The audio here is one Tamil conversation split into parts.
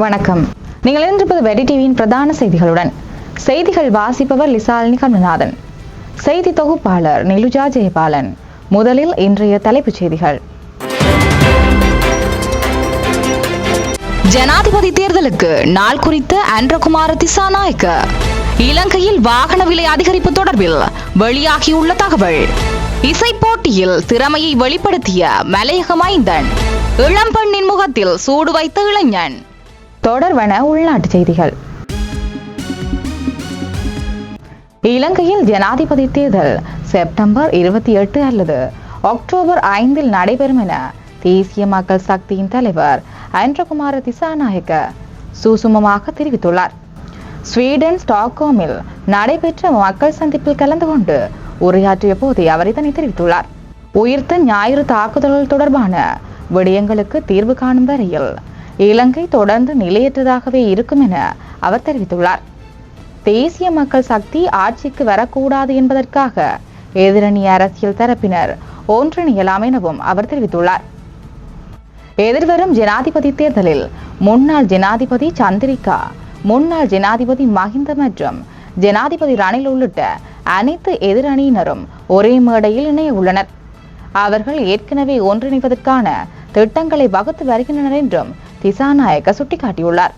வணக்கம். நீங்கள் இணைந்திருப்பது வெடி டிவியின் பிரதான செய்திகளுடன். செய்திகள் வாசிப்பவர் லிசாலினி கமல்நாதன் செய்தி தொகுப்பாளர் நிலுஜா ஜெயபாலன். முதலில் இன்றைய தலைப்புச் செய்திகள். ஜனாதிபதி தேர்தலுக்கு நாள் குறித்த அன்றகுமார திசாநாயக்க. இலங்கையில் வாகன விலை அதிகரிப்பு தொடர்பில் வெளியாகியுள்ள தகவல். இசை போட்டியில் திறமையை வெளிப்படுத்திய மலையக மைந்தன். இளம்பெண்ணின் முகத்தில் சூடு வைத்த இளைஞன். தொடர்வன உள்நாட்டு செய்திகள். இலங்கையில் ஜனாதிபதி தேர்தல் செப்டம்பர் இருபத்தி எட்டு அல்லது அக்டோபர் ஐந்தில் நடைபெறும் என தேசிய மக்கள் சக்தியின் தலைவர் அன்றகுமார திசாநாயக்க சுசுமமாக தெரிவித்துள்ளார். ஸ்வீடன் ஸ்டாக்ஹோமில் நடைபெற்ற மக்கள் சந்திப்பில் கலந்து கொண்டு உரையாற்றிய போதே அவர் இதனை தெரிவித்துள்ளார். உயிர்த்த ஞாயிறு தாக்குதல்கள் தொடர்பான விடயங்களுக்கு தீர்வு காணும் வரையில் இலங்கை தொடர்ந்து நிலையற்றதாகவே இருக்கும் என அவர் தெரிவித்துள்ளார். தேசிய மக்கள் சக்தி ஆட்சிக்கு வரக்கூடாது என்பதற்காக எதிரணி அரசியல் தரப்பினர் ஒன்றிணையலாம் எனவும் அவர் தெரிவித்துள்ளார். எதிர்வரும் ஜனாதிபதி தேர்தலில் முன்னாள் ஜனாதிபதி சந்திரிகா முன்னாள் ஜனாதிபதி மஹிந்த மற்றும் ஜனாதிபதி ரணில் உள்ளிட்ட அனைத்து எதிரணியினரும் ஒரே மேடையில் இணைய உள்ளனர் அவர்கள் ஏற்கனவே ஒன்றிணைவதற்கான திட்டங்களை வகுத்து வருகின்றனர் என்றும் திசாநாயக்க சுட்டிக்காட்டியுள்ளார்.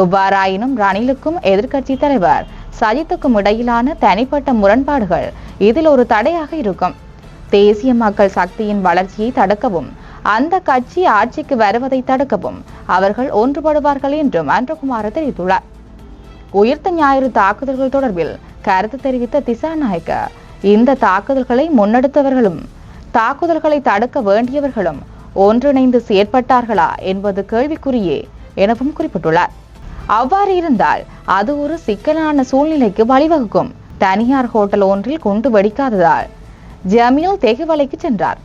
எவ்வாறாயினும் ரணிலுக்கும் எதிர்க்கட்சி தலைவர் சஜித்துக்கும் இடையிலான தனிப்பட்ட முரண்பாடுகள் இதில் ஒரு தடையாக இருக்கும். தேசிய மக்கள் சக்தியின் வளர்ச்சியை தடுக்கவும் அந்த கட்சி ஆட்சிக்கு வருவதை தடுக்கவும் அவர்கள் ஒன்றுபடுவார்கள் என்றும் அன்றகுமார தெரிவித்துள்ளார். உயிர்த்த ஞாயிறு தாக்குதல்கள் தொடர்பில் கருத்து தெரிவித்த திசாநாயக்க இந்த தாக்குதல்களை முன்னெடுத்தவர்களும் தாக்குதல்களை தடுக்க வேண்டியவர்களும் ஒன்றிணைந்து செயற்பட்டார்களா என்பது கேள்விக்குறியே எனவும் குறிப்பிட்டுள்ளார். அவ்வாறு இருந்தால் அது ஒரு சிக்கலான சூழ்நிலைக்கு வழிவகுக்கும். தனியார் ஹோட்டல் ஒன்றில் குண்டு வெடிக்காததால் ஜமீல் தெகுவலைக்கு சென்றார்.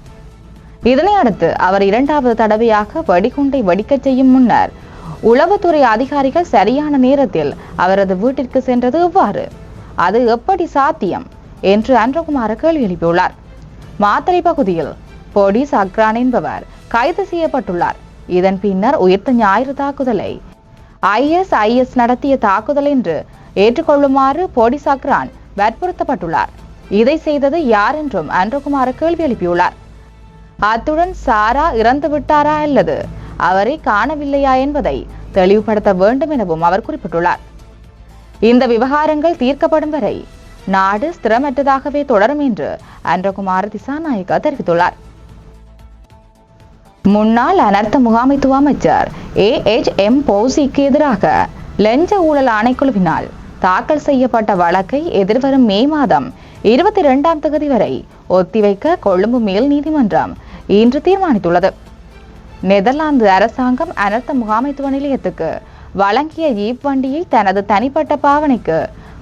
இதனை அடுத்து அவர் இரண்டாவது தடவையாக வெடிகுண்டை வெடிக்கச் செய்யும் முன்னர் உளவுத்துறை அதிகாரிகள் சரியான நேரத்தில் அவரது வீட்டிற்கு சென்றது எவ்வாறு? அது எப்படி சாத்தியம்? என்று அன்றகுமார கேள்வி எழுப்பியுள்ளார். மாத்தறை பகுதியில் போலீஸ் அக்ரான் என்பவர் கைது செய்யப்பட்டுள்ளார். இதன் பின்னர் உயிர்த்த ஞாயிறு தாக்குதலை ஐஎஸ்ஐஎஸ் நடத்திய தாக்குதல் என்று ஏற்றுக்கொள்ளுமாறு போடிசாக்ரான் அக்ரான் வற்புறுத்தப்பட்டுள்ளார். இதை செய்தது யார் என்றும் அன்றகுமார கேள்வி எழுப்பியுள்ளார். அத்துடன் சாரா இறந்து விட்டாரா அல்லது அவரை காணவில்லையா என்பதை தெளிவுபடுத்த வேண்டும் எனவும் அவர் குறிப்பிட்டுள்ளார். இந்த விவகாரங்கள் தீர்க்கப்படும் வரை நாடு ஸ்திரமற்றதாகவே தொடரும் என்று அன்றகுமார திசாநாயக்கா தெரிவித்துள்ளார். முன்னாள் அனர்த்த முகாமைத்துவ அமைச்சர் ஏ எச் எம் பௌசிக்கு எதிராக லஞ்ச ஊழல் ஆணைக்குழுவினால் தாக்கல் செய்யப்பட்ட வழக்கை எதிர்வரும் மே மாதம் இருபத்தி இரண்டாம் தேதி வரை ஒத்திவைக்க கொழும்பு மேல் நீதிமன்றம் இன்று தீர்மானித்துள்ளது. நெதர்லாந்து அரசாங்கம் அனர்த்த முகாமைத்துவ நிலையத்துக்கு வழங்கிய ஜீப் வண்டியை தனது தனிப்பட்ட பாவனைக்கு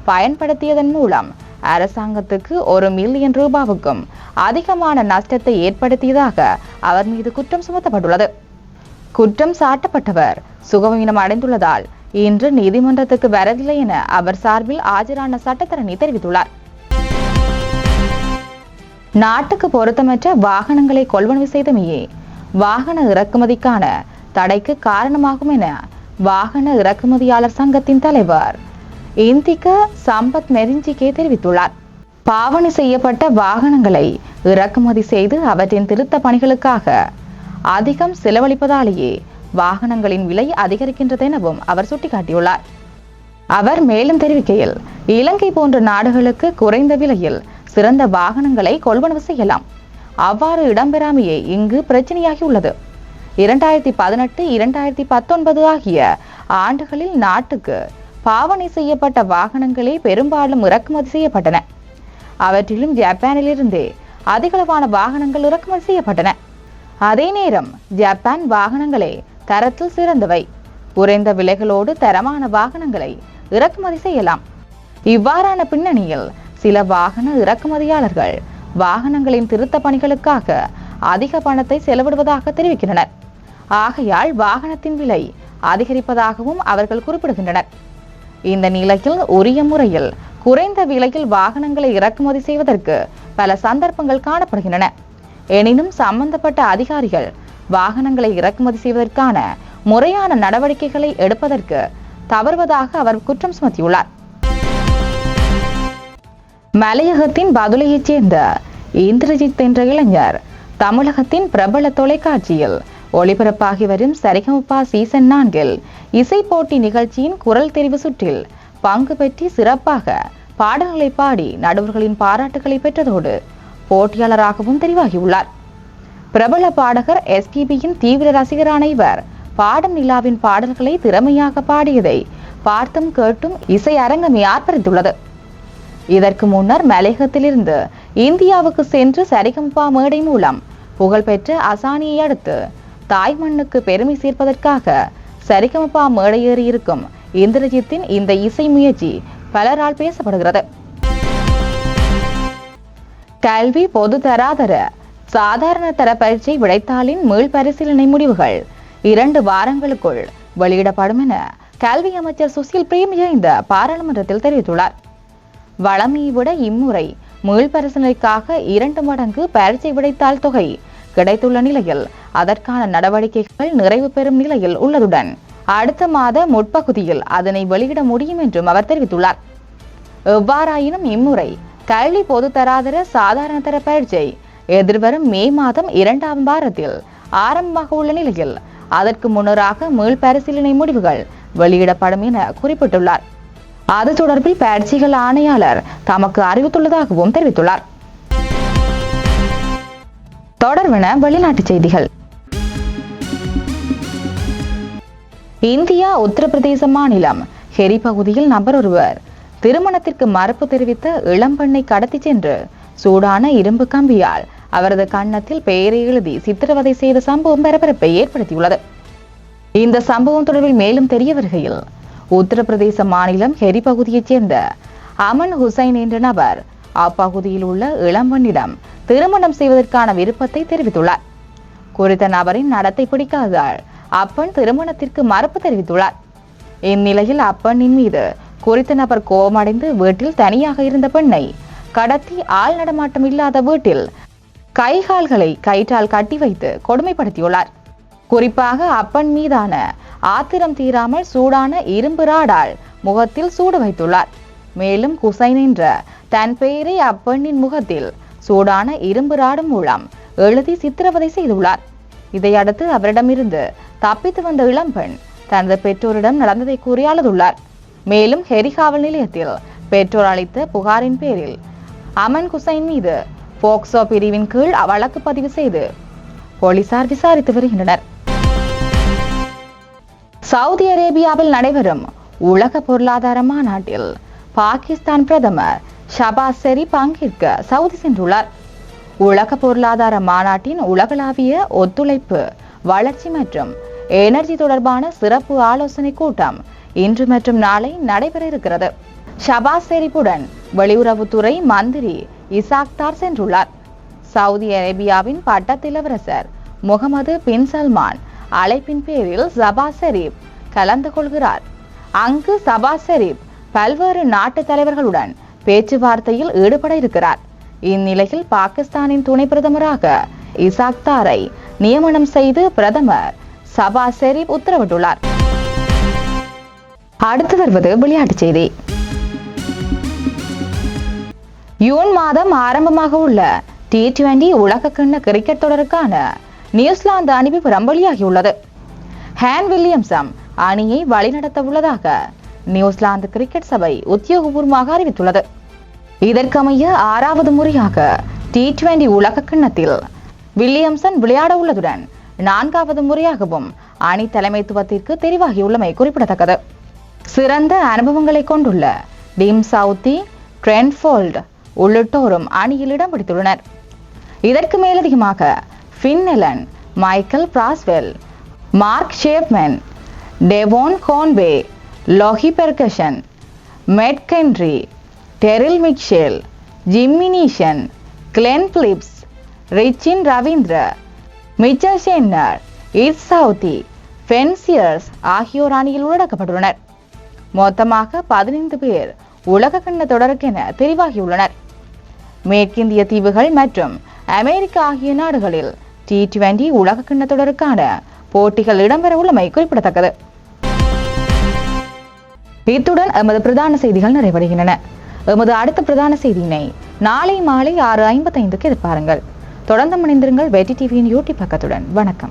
பயன்படுத்தியதன் மூலம் அரசாங்கத்துக்கு ஒரு மில்லியன் ரூபாவுக்கும் அதிகமான நஷ்டத்தை ஏற்படுத்தியதாக அவர் மீது குற்றம் சுமத்தப்பட்டுள்ளது. குற்றம் சாட்டப்பட்டவர் சுகவீனம் அடைந்துள்ளதால் இன்று நீதிமன்றத்துக்கு வரவில்லை என அவர் சார்பில் ஆஜரான சட்டத்தரணி தெரிவித்துள்ளார். நாட்டுக்கு பொருத்தமற்ற வாகனங்களை கொள்வனவு செய்தமையே வாகன இறக்குமதிக்கான தடைக்கு காரணமாகும் என வாகன இறக்குமதியாளர் சங்கத்தின் தலைவர் இந்திக்க சம்பத் நெருஞ்சிக்கே தெரிவித்துள்ளார். பாவனை செய்யப்பட்ட வாகனங்களை இறக்குமதி செய்து அவற்றின் திருத்த பணிகளுக்காக அதிகம் செலவழிப்பதாலேயே வாகனங்களின் விலை அதிகரிக்கின்றது எனவும் அவர் சுட்டிக்காட்டியுள்ளார். அவர் மேலும் தெரிவிக்கையில் இலங்கை போன்ற நாடுகளுக்கு குறைந்த விலையில் சிறந்த வாகனங்களை கொள்வனவு செய்யலாம். அவ்வாறு இடம்பெறாமையே இங்கு பிரச்சனையாகி உள்ளது இரண்டாயிரத்தி பதினெட்டு இரண்டாயிரத்தி பத்தொன்பது ஆகிய ஆண்டுகளில் நாட்டுக்கு பாவனை செய்யப்பட்ட வாகனங்களே பெரும்பாலும் இறக்குமதி செய்யப்பட்டன. அவற்றிலும் ஜப்பானிலிருந்தே அதிகளவான வாகனங்கள் இறக்குமதி செய்யப்பட்டன. அதே நேரம் ஜப்பான் வாகனங்களே தரத்தில் சிறந்தவை. குறைந்த விலைகளோடு தரமான வாகனங்களை இறக்குமதி செய்யலாம். இவ்வாறான பின்னணியில் சில வாகன இறக்குமதியாளர்கள் வாகனங்களின் திருத்த பணிகளுக்காக அதிக பணத்தை செலவிடுவதாக தெரிவிக்கின்றனர். ஆகையால் வாகனத்தின் விலை அதிகரிப்பதாகவும் அவர்கள் குறிப்பிடுகின்றனர். இந்த நிலையில் உரிய முறையில் குறைந்த விலையில் வாகனங்களை இறக்குமதி செய்வதற்கு பல சந்தர்ப்பங்கள் காணப்படுகின்றன. எனினும் சம்பந்தப்பட்ட அதிகாரிகள் வாகனங்களை இறக்குமதி செய்வதற்கான முறையான நடவடிக்கைகளை எடுப்பதற்கு தவறுவதாக அவர் குற்றம் சுமத்தியுள்ளார். மலையகத்தின் பதுளையைச் சேர்ந்த இந்திரஜித் என்ற இளைஞர் தமிழகத்தின் பிரபல தொலைக்காட்சியில் ஒளிபரப்பாகி வரும் சரிகமப்பா சீசன் நான்கில் இசை போட்டி நிகழ்ச்சியின் குரல் தெரிவு சுற்றில் பங்கு பெற்றி சிறப்பாக பாடல்களை பாடி நடுவர்களின் பாராட்டுகளை பெற்றதோடு போட்டியாளராகவும் தெரிவாகியுள்ளார். பிரபல பாடகர் எஸ்பிபியின் தீவிர ரசிகரான இவர் பாடும் நிலாவின் பாடல்களை திறமையாக பாடியதை பார்த்தும் கேட்டும் இசை அரங்கமே ஆர்ப்பரித்துள்ளது. இதற்கு முன்னர் மலையகத்திலிருந்து இந்தியாவுக்கு சென்று சரிகம்பா மேடை மூலம் புகழ்பெற்ற அசானியை அடுத்து தாய் மண்ணுக்கு பெருமை சேர்ப்பதற்காக சரிகமப்பா மேடையேறி இருக்கும் இந்திரஜித்தின் இந்த இசை முயற்சி பலரால் பேசப்படுகிறது. கல்வி பொது தராதர சாதாரண தர பரீட்சை விடைத்தாளின் மீள் பரிசீலனை முடிவுகள் இரண்டு வாரங்களுக்குள் வெளியிடப்படும் என கல்வி அமைச்சர் சுசில் பிரேமஜெயந்த பாராளுமன்றத்தில் தெரிவித்துள்ளார். வளமையை விட இம்முறை மீள் பரிசீலனைக்காக இரண்டு மடங்கு பரீட்சை விடைத்தாள் தொகை கிடைத்துள்ள நிலையில் அதற்கான நடவடிக்கைகள் நிறைவு பெறும் நிலையில் உள்ளதுடன் அடுத்த மாத முற்பகுதியில் அதனை வெளியிட முடியும் என்றும் அவர் தெரிவித்துள்ளார். எவ்வாறாயினும் இம்முறை கல்வி பொது தராதர சாதாரண தர எதிர்வரும் மே மாதம் இரண்டாம் வாரத்தில் ஆரம்பமாக உள்ள நிலையில் அதற்கு முன்னராக மீள் பரிசீலனை முடிவுகள் வெளியிடப்படும் என குறிப்பிட்டுள்ளார். அது தொடர்பில் பயிற்சிகள் ஆணையாளர் தமக்கு அறிவித்துள்ளதாகவும் தெரிவித்துள்ளார். தொடர்வன வெளிநாட்டு செய்திகள். இந்தியா உத்தரப்பிரதேச மாநிலம் ஹெரி பகுதியில் நபர் ஒருவர் திருமணத்திற்கு மறுப்பு தெரிவித்த இளம்பெண்ணை கடத்தி சென்று சூடான இரும்பு கம்பியால் அவரது கன்னத்தில் பெயரை எழுதி சித்திரவதை செய்த சம்பவம் பரபரப்பை ஏற்படுத்தியுள்ளது. இந்த சம்பவம் தொடர்பில் மேலும் தெரிய வருகையில் உத்தரப்பிரதேச மாநிலம் ஹெரி பகுதியைச் சேர்ந்த அமன் ஹுசைன் என்ற நபர் அப்பகுதியில் உள்ள இளம்பெண்ணிடம் திருமணம் செய்வதற்கான விருப்பத்தை தெரிவித்துள்ளார். குறித்த நபரின் நடத்தை பிடிக்காததால் அப்பன் திருமணத்திற்கு மறுப்பு தெரிவித்துள்ளார். இந்நிலையில் அப்பனின் மீது குறித்த நபர் கோபமடைந்து வீட்டில் தனியாக இருந்த பெண்ணை கடத்தி ஆள் நடமாட்டம் இல்லாத வீட்டில் கைகால்களை கயிற்றால் கட்டி வைத்து கொடுமைப்படுத்தியுள்ளார். குறிப்பாக அப்பன் மீதான ஆத்திரம் தீராமல் சூடான இரும்பு ராடால் முகத்தில் சூடு வைத்துள்ளார். மேலும் குசைன் என்ற தன் பெயரை அப்பெண்ணின் முகத்தில் சூடான இரும்பு ராடு மூலம் எழுதி சித்திரவதை செய்துள்ளார். இதையடுத்து அவரிடமிருந்து தப்பித்து வந்த இளம்பெண் தனது பெற்றோரிடம் நடந்ததை கூறி அழுதுள்ளார். மேலும் ஹெரி காவல் நிலையத்தில் பெற்றோர் அளித்த புகாரின் பேரில் அமன் குசைன் மீது போக்சோ பிரிவின் கீழ் வழக்கு பதிவு செய்து போலீசார் விசாரித்து வருகின்றனர். சவுதி அரேபியாவில் நடைபெறும் உலக பொருளாதார மாநாட்டில் பாகிஸ்தான் பிரதமர் ஷபாஸ் செரி பங்கேற்க சவுதி சென்றுள்ளார். உலக பொருளாதார மாநாட்டின் உலகளாவிய ஒத்துழைப்பு வளர்ச்சி மற்றும் எனர்ஜி தொடர்பான சிறப்பு ஆலோசனை கூட்டம் இன்று மற்றும் நாளை நடைபெற இருக்கிறது. ஷபாஸ் ஷெரீப்புடன் வெளியுறவுத்துறை மந்திரி இசாக்தார் சென்றுள்ளார். சவுதி அரேபியாவின் பட்டத்திலவரசர் முகமது பின் சல்மான் அழைப்பின் பேரில் சபா ஷெரீப் கலந்து கொள்கிறார். அங்கு சபா ஷெரீப் பல்வேறு நாட்டு தலைவர்களுடன் பேச்சுவார்த்தையில் ஈடுபட இருக்கிறார். இந்நிலையில் பாகிஸ்தானின் துணை பிரதமராக இசாக்தாரை நியமனம் செய்து பிரதமர் சபா ஷெரீப் உத்தரவிட்டுள்ளார். அடுத்து வருவது விளையாட்டுச் செய்தி. ஜூன் மாதம் ஆரம்பமாக உள்ள டி டுவெண்டி உலகக்கிண்ண கிரிக்கெட் தொடருக்கான நியூசிலாந்து அணி விவரம் வெளியாகியுள்ளது. ஹேன் வில்லியம்சம் அணியை வழிநடத்த உள்ளதாக நியூசிலாந்து கிரிக்கெட் சபை உத்தியோகபூர்வமாக அறிவித்துள்ளது. இதற்கமைய ஆறாவது முறையாக டி டுவெண்டி உலக கிண்ணத்தில் வில்லியம்சன் விளையாட உள்ளதுடன் நான்காவது முறையாகவும் அணி தலைமைத்துவத்திற்கு தெரிவாகியுள்ளமை குறிப்பிடத்தக்கது. சிறந்த அனுபவங்களை கொண்டுள்ள டீம் சவுத்தி ட்ரென்ஃபோல்ட் உள்ளிட்டோரும் அணியில் இடம் பிடித்துள்ளனர். இதற்கு மேலதிகமாக Finn Allen Michael Bracewell Mark Chapman Devon Conway Lockie Ferguson Matt Henry Daryl Mitchell Jimmy Neesham Glenn Phillips Rachin Ravindra Mitchell Santner it Southee ஃபென்சியர்ஸ் ஆகியோர் அணியில் உள்ளடக்கப்பட்டுள்ளனர். மொத்தமாக பதினைந்து பேர் உலக கிண்ண தொடருக்கென தெரிவாகியுள்ளனர். மேற்கிந்திய தீவுகள் மற்றும் அமெரிக்கா ஆகிய நாடுகளில் டி டுவெண்டி உலக கிண்ண தொடருக்கான போட்டிகள் இடம்பெற உள்ளமை குறிப்பிடத்தக்கது. இத்துடன் எமது பிரதான செய்திகள் நிறைவடைகின்றன. எமது அடுத்த பிரதான செய்தியினை நாளை மாலை ஆறு ஐம்பத்தைந்துக்கு எதிர்பாருங்கள். தொடர்ந்து மணிந்திருங்கள் வெட்டி டிவியின் யூடியூப் பக்கத்துடன். வணக்கம்.